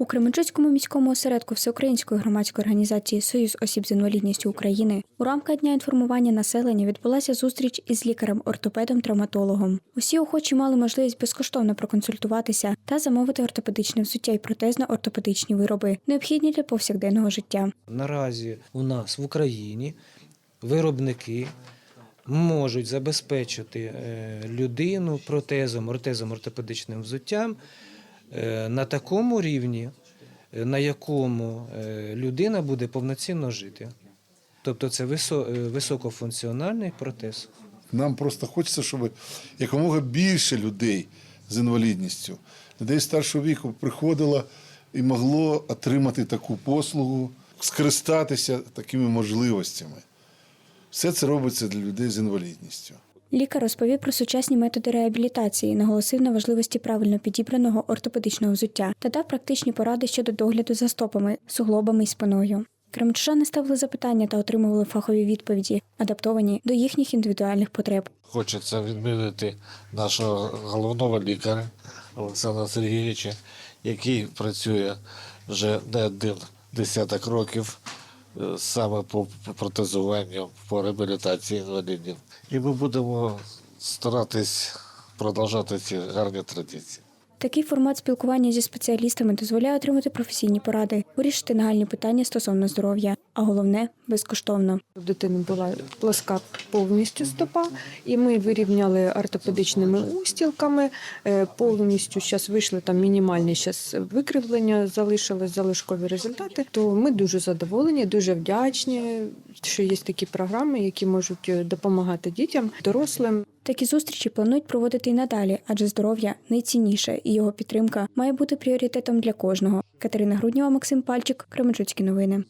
У Кременчуцькому міському осередку Всеукраїнської громадської організації Союз осіб з інвалідністю України у рамках дня інформування населення відбулася зустріч із лікарем-ортопедом-травматологом. Усі охочі мали можливість безкоштовно проконсультуватися та замовити ортопедичне взуття і протезно-ортопедичні вироби, необхідні для повсякденного життя. Наразі у нас в Україні виробники можуть забезпечити е, людину протезом, ортезом, ортопедичним взуттям на такому рівні, е, на якому е, людина буде повноцінно жити. Тобто це е, високофункціональний протез. Нам просто хочеться, щоб якомога більше людей з інвалідністю, людей старшого віку приходило і могло отримати таку послугу, скористатися такими можливостями. Все це робиться для людей з інвалідністю. Лікар розповів про сучасні методи реабілітації, наголосив на важливості правильно підібраного ортопедичного взуття та дав практичні поради щодо догляду за стопами, суглобами і спиною. Кремчужани ставили запитання та отримували фахові відповіді, адаптовані до їхніх індивідуальних потреб. Хочеться відмінити нашого головного лікаря Олександра Сергійовича, який працює вже не один десяток років саме по по протезуванню, по реабілітації інвалідів. І ми будемо старатись продовжати ці гарні традиції. Такий формат спілкування зі спеціалістами дозволяє отримати професійні поради, вирішити нагальні питання стосовно здоров'я, а головне безкоштовно. У дитини була плоска повністю стопа, і ми вирівняли ортопедичними устілками. Е, Повністю зараз вийшли там мінімальні щас викривлення, залишились залишкові результати. То ми дуже задоволені, дуже вдячні, що є такі програми, які можуть е, допомагати дітям, дорослим. Такі зустрічі планують проводити й надалі, адже здоров'я найцінніше, і його підтримка має бути пріоритетом для кожного. Катерина Груднєва, Максим Пальчик, Кременчуцькі новини.